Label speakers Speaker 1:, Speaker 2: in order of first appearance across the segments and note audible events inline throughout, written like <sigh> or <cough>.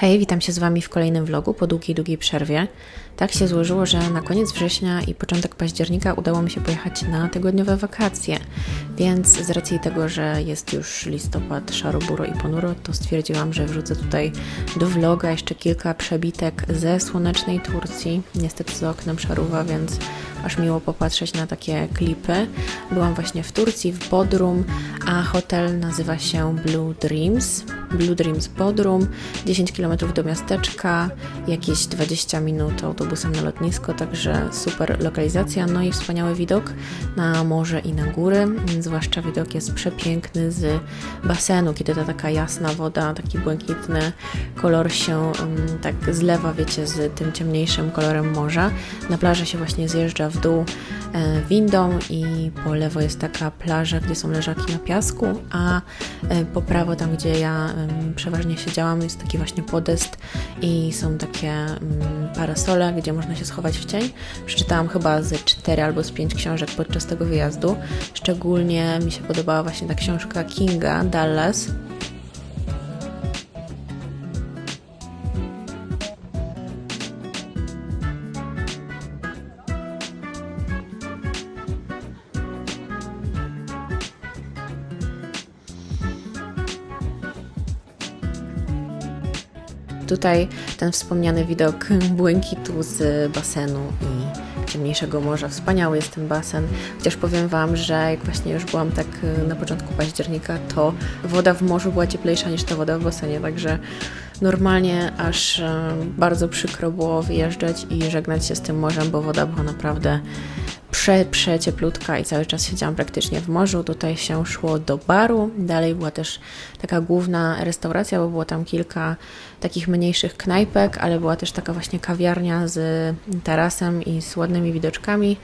Speaker 1: Hej, witam się z Wami w kolejnym vlogu po długiej, długiej przerwie. Tak się złożyło, że na koniec września i początek października udało mi się pojechać na tygodniowe wakacje. Więc z racji tego, że jest już listopad, szaro, buro i ponuro, to stwierdziłam, że wrzucę tutaj do vloga jeszcze kilka przebitek ze słonecznej Turcji. Niestety za oknem szaruwa, więc aż miło popatrzeć na takie klipy. Byłam właśnie w Turcji, w Bodrum, a hotel nazywa się Blue Dreams. Blue Dreams Bodrum, 10 km do miasteczka, jakieś 20 minut autobusem na lotnisko, także super lokalizacja, no i wspaniały widok na morze i na góry. Zwłaszcza widok jest przepiękny z basenu, kiedy ta taka jasna woda, taki błękitny kolor się um, tak zlewa, wiecie, z tym ciemniejszym kolorem morza. Na plaży się właśnie zjeżdża w dół e, windą i po lewo jest taka plaża, gdzie są leżaki na piasku, a e, po prawo, tam gdzie ja przeważnie siedziałam, jest taki właśnie podest i są takie mm, parasole, gdzie można się schować w cień. Przeczytałam chyba z 4 albo z 5 książek podczas tego wyjazdu. Szczególnie mi się podobała właśnie ta książka Kinga Dallas. Tutaj ten wspomniany widok błękitu z basenu i ciemniejszego morza. Wspaniały jest ten basen. Chociaż powiem Wam, że jak właśnie już byłam tak y, na początku października, to woda w morzu była cieplejsza niż ta woda w basenie, także normalnie aż y, bardzo przykro było wyjeżdżać i żegnać się z tym morzem, bo woda była naprawdę prze, przecieplutka i cały czas siedziałam praktycznie w morzu. Tutaj się szło do baru. Dalej była też taka główna restauracja, bo było tam kilka takich mniejszych knajpek, ale była też taka właśnie kawiarnia z tarasem i z ładnymi widoczkami.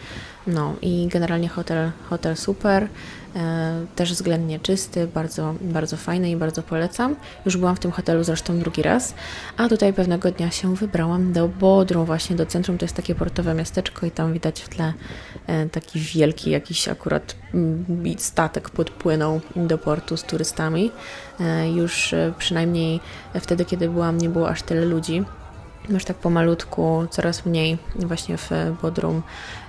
Speaker 1: No i generalnie hotel, hotel super, e, też względnie czysty, bardzo, bardzo fajny i bardzo polecam. Już byłam w tym hotelu zresztą drugi raz, a tutaj pewnego dnia się wybrałam do Bodrum, właśnie do centrum. To jest takie portowe miasteczko i tam widać w tle e, taki wielki jakiś akurat mm, statek podpłynął do portu z turystami. E, już przynajmniej wtedy, kiedy byłam, nie było aż tyle ludzi. Już tak pomalutku, coraz mniej właśnie w Bodrum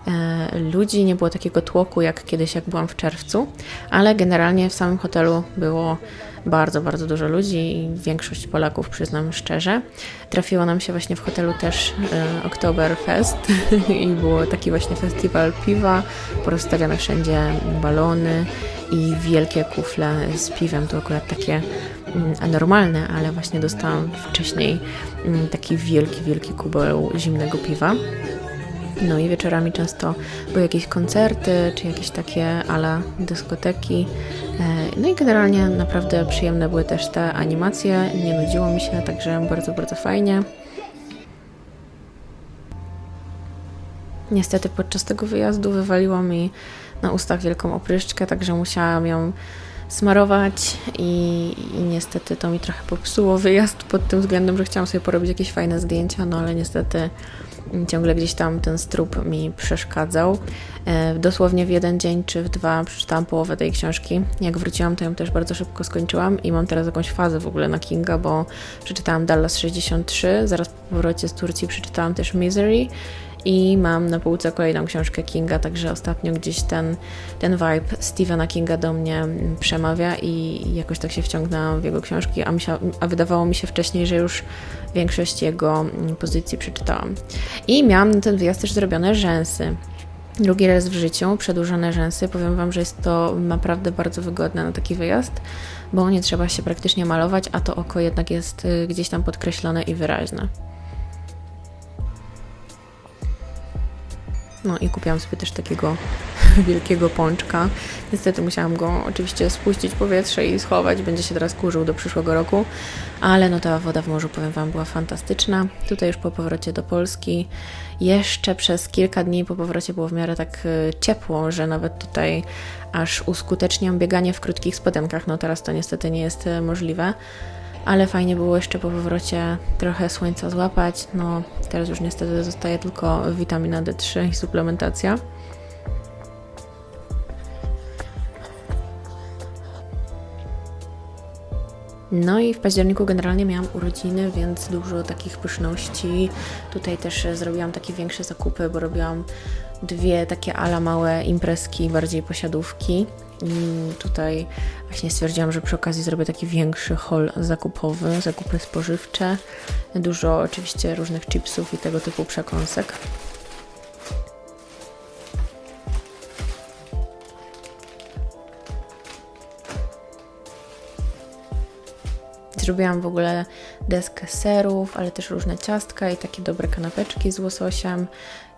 Speaker 1: e, ludzi, nie było takiego tłoku jak kiedyś, jak byłam w czerwcu, ale generalnie w samym hotelu było bardzo, bardzo dużo ludzi i większość Polaków, przyznam szczerze. Trafiło nam się właśnie w hotelu też e, Oktoberfest <laughs> i było taki właśnie festiwal piwa, porozstawiane wszędzie balony i wielkie kufle z piwem, to akurat takie mm, normalne, ale właśnie dostałam wcześniej mm, taki wielki, wielki kubeł zimnego piwa. No i wieczorami często były jakieś koncerty, czy jakieś takie ala dyskoteki. E, No i generalnie naprawdę przyjemne były też te animacje, nie nudziło mi się, także bardzo, bardzo fajnie. Niestety podczas tego wyjazdu wywaliło mi na ustach wielką opryszczkę, także musiałam ją smarować i, i niestety to mi trochę popsuło wyjazd pod tym względem, że chciałam sobie porobić jakieś fajne zdjęcia, no ale niestety ciągle gdzieś tam ten strób mi przeszkadzał. E, Dosłownie w jeden dzień czy w dwa przeczytałam połowę tej książki. Jak wróciłam, to ją też bardzo szybko skończyłam i mam teraz jakąś fazę w ogóle na Kinga, bo przeczytałam Dallas 63, zaraz po powrocie z Turcji przeczytałam też Misery i mam na półce kolejną książkę Kinga, także ostatnio gdzieś ten, ten vibe Stephena Kinga do mnie mm, przemawia i jakoś tak się wciągnęłam w jego książki, a, się, a wydawało mi się wcześniej, że już większość jego mm, pozycji przeczytałam. I miałam ten wyjazd też zrobione rzęsy. Drugi raz w życiu przedłużone rzęsy. Powiem Wam, że jest to naprawdę bardzo wygodne na taki wyjazd, bo nie trzeba się praktycznie malować, a to oko jednak jest y, gdzieś tam podkreślone i wyraźne. No i kupiłam sobie też takiego <laughs> wielkiego pączka. Niestety musiałam go oczywiście spuścić powietrze i schować. Będzie się teraz kurzył do przyszłego roku. Ale no ta woda w morzu, powiem Wam, była fantastyczna. Tutaj już po powrocie do Polski jeszcze przez kilka dni po powrocie było w miarę tak y, ciepło, że nawet tutaj aż uskuteczniam bieganie w krótkich spodenkach. No teraz to niestety nie jest y, możliwe ale fajnie było jeszcze po powrocie trochę słońca złapać. No, teraz już niestety zostaje tylko witamina D3 i suplementacja. No i w październiku generalnie miałam urodziny, więc dużo takich pyszności. Tutaj też zrobiłam takie większe zakupy, bo robiłam dwie takie ala małe imprezki, bardziej posiadówki. Tutaj właśnie stwierdziłam, że przy okazji zrobię taki większy haul zakupowy, zakupy spożywcze. Dużo oczywiście różnych chipsów i tego typu przekąsek. Zrobiłam w ogóle deskę serów, ale też różne ciastka i takie dobre kanapeczki z łososiem.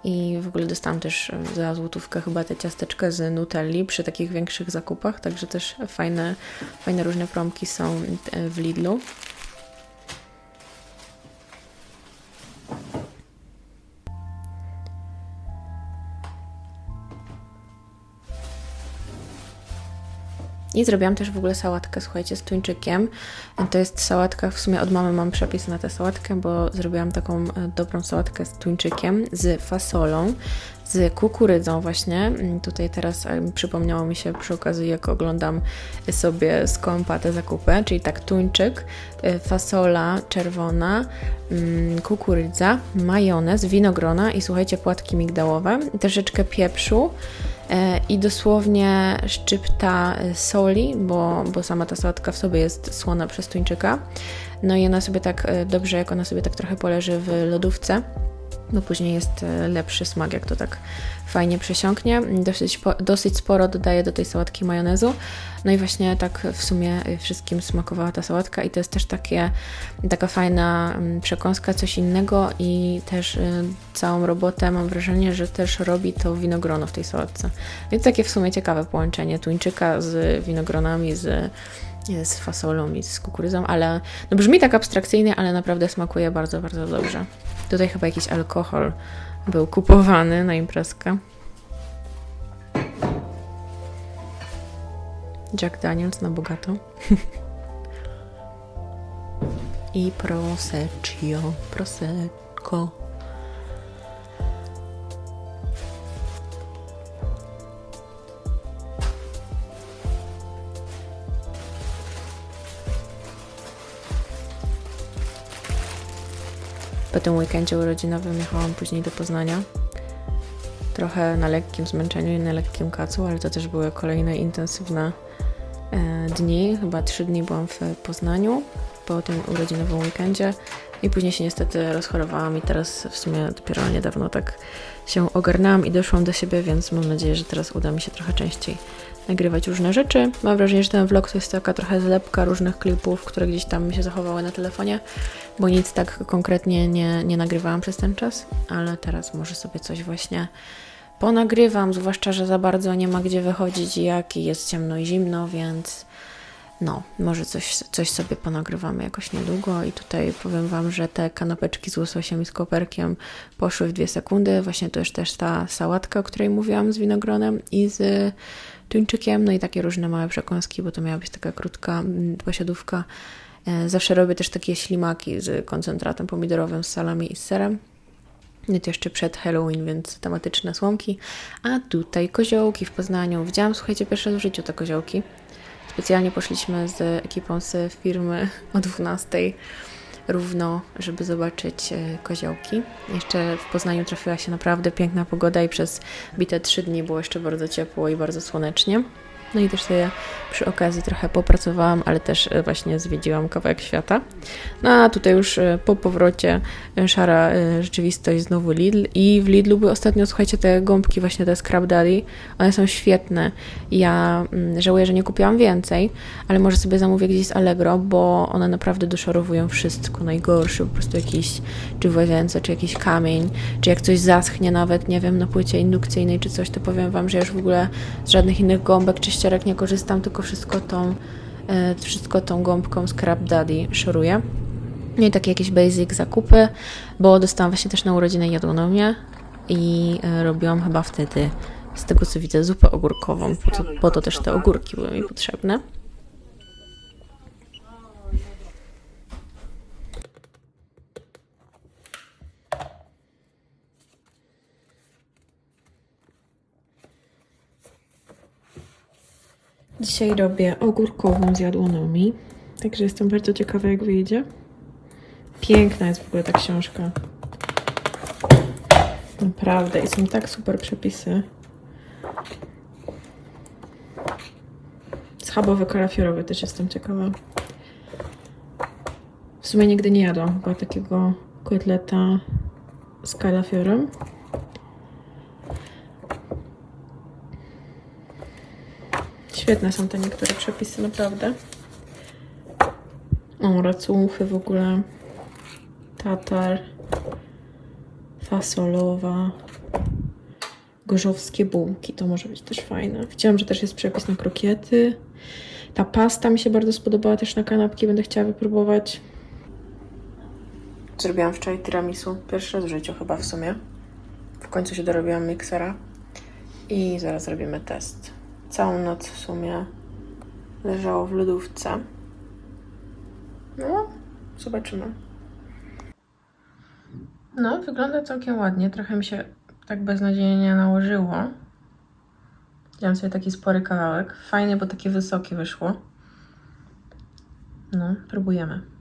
Speaker 1: I w ogóle dostałam też za złotówkę chyba te ciasteczka z Nutelli przy takich większych zakupach, także też fajne, fajne różne promki są w Lidlu. I zrobiłam też w ogóle sałatkę, słuchajcie, z tuńczykiem. To jest sałatka, w sumie od mamy mam przepis na tę sałatkę, bo zrobiłam taką e, dobrą sałatkę z tuńczykiem, z fasolą, z kukurydzą właśnie. Mm, Tutaj teraz przypomniało mi się przy okazji, jak oglądam sobie z kompa te zakupy, czyli tak tuńczyk, e, fasola czerwona, mm, kukurydza, majonez, winogrona i słuchajcie, płatki migdałowe, troszeczkę pieprzu, i dosłownie szczypta e, soli, bo, bo sama ta sałatka w sobie jest słona przez tuńczyka. No i ona sobie tak e, dobrze, jak ona sobie tak trochę poleży w lodówce, bo później jest lepszy smak, jak to tak fajnie przesiąknie. Dosyć, dosyć sporo dodaję do tej sałatki majonezu. No i właśnie tak w sumie wszystkim smakowała ta sałatka i to jest też takie, taka fajna mm, przekąska, coś innego i też y, całą robotę mam wrażenie, że też robi to winogrono w tej sałatce. Więc takie w sumie ciekawe połączenie tuńczyka z winogronami, z z fasolą i z kukurydzą, ale no brzmi tak abstrakcyjnie, ale naprawdę smakuje bardzo, bardzo dobrze. Tutaj chyba jakiś alkohol był kupowany na imprezkę. Jack Daniels na bogato. <laughs> I proseccio, prosecco. Po tym weekendzie urodzinowym jechałam później do Poznania. Trochę na lekkim zmęczeniu i na lekkim kacu, ale to też były kolejne intensywne e, dni. Chyba trzy dni byłam w Poznaniu po tym urodzinowym weekendzie i później się niestety rozchorowałam i teraz w sumie dopiero niedawno tak się ogarnęłam i doszłam do siebie, więc mam nadzieję, że teraz uda mi się trochę częściej nagrywać różne rzeczy. Mam wrażenie, że ten vlog to jest taka trochę zlepka różnych klipów, które gdzieś tam mi się zachowały na telefonie, bo nic tak konkretnie nie, nie nagrywałam przez ten czas, ale teraz może sobie coś właśnie ponagrywam, zwłaszcza, że za bardzo nie ma gdzie wychodzić jak i jest ciemno i zimno, więc no, może coś, coś sobie ponagrywamy jakoś niedługo i tutaj powiem Wam, że te kanapeczki z łososiem i z koperkiem poszły w dwie sekundy. Właśnie to jest też ta sałatka, o której mówiłam z winogronem i z tuńczykiem, no i takie różne małe przekąski, bo to miała być taka krótka mm, posiadówka. E, Zawsze robię też takie ślimaki z koncentratem pomidorowym, z salami i z serem. No to jeszcze przed Halloween, więc tematyczne słomki. A tutaj koziołki w Poznaniu. Widziałam, słuchajcie, pierwsze w życiu te koziołki. Specjalnie poszliśmy z ekipą z firmy <laughs> o 12 równo, żeby zobaczyć e, koziołki. Jeszcze w Poznaniu trafiła się naprawdę piękna pogoda i przez bite trzy dni było jeszcze bardzo ciepło i bardzo słonecznie. No i też sobie przy okazji trochę popracowałam, ale też e, właśnie zwiedziłam kawałek świata. No a tutaj już e, po powrocie e, szara rzeczywistość znowu Lidl i w Lidlu były ostatnio, słuchajcie, te gąbki właśnie te Scrap Daddy, one są świetne. Ja mm, żałuję, że nie kupiłam więcej, ale może sobie zamówię gdzieś z Allegro, bo one naprawdę doszorowują wszystko, najgorsze, po prostu jakiś, czy w łazience, czy jakiś kamień, czy jak coś zaschnie nawet, nie wiem, na płycie indukcyjnej czy coś, to powiem Wam, że już w ogóle z żadnych innych gąbek czy ścierek nie korzystam, tylko wszystko tą, e, wszystko tą gąbką Scrap Daddy szoruję. No i takie jakieś basic zakupy, bo dostałam właśnie też na urodziny jadłonomię i e, robiłam chyba wtedy, z tego co widzę, zupę ogórkową, po to, po to też te ogórki były mi potrzebne. Dzisiaj robię ogórkową z jadłonomi.
Speaker 2: Także jestem bardzo ciekawa, jak wyjdzie. Piękna jest w ogóle ta książka. Naprawdę. I są tak super przepisy. Schabowy kalafiorowy też jestem ciekawa. W sumie nigdy nie jadłam chyba takiego kotleta z kalafiorem. Świetne są te niektóre przepisy, naprawdę. O, racunchy w ogóle. Tatar. Fasolowa. Gorzowskie bułki, to może być też fajne. Widziałam, że też jest przepis na krokiety. Ta pasta mi się bardzo spodobała też na kanapki, będę chciała wypróbować. Zrobiłam wczoraj tiramisu. Pierwszy raz w życiu chyba w sumie. W końcu się dorobiłam miksera. I zaraz zrobimy test. Całą noc w sumie leżało w lodówce. No, zobaczymy. No, wygląda całkiem ładnie. Trochę mi się tak beznadziejnie nałożyło. Wziąłem sobie taki spory kawałek. Fajnie, bo takie wysokie wyszło. No, próbujemy.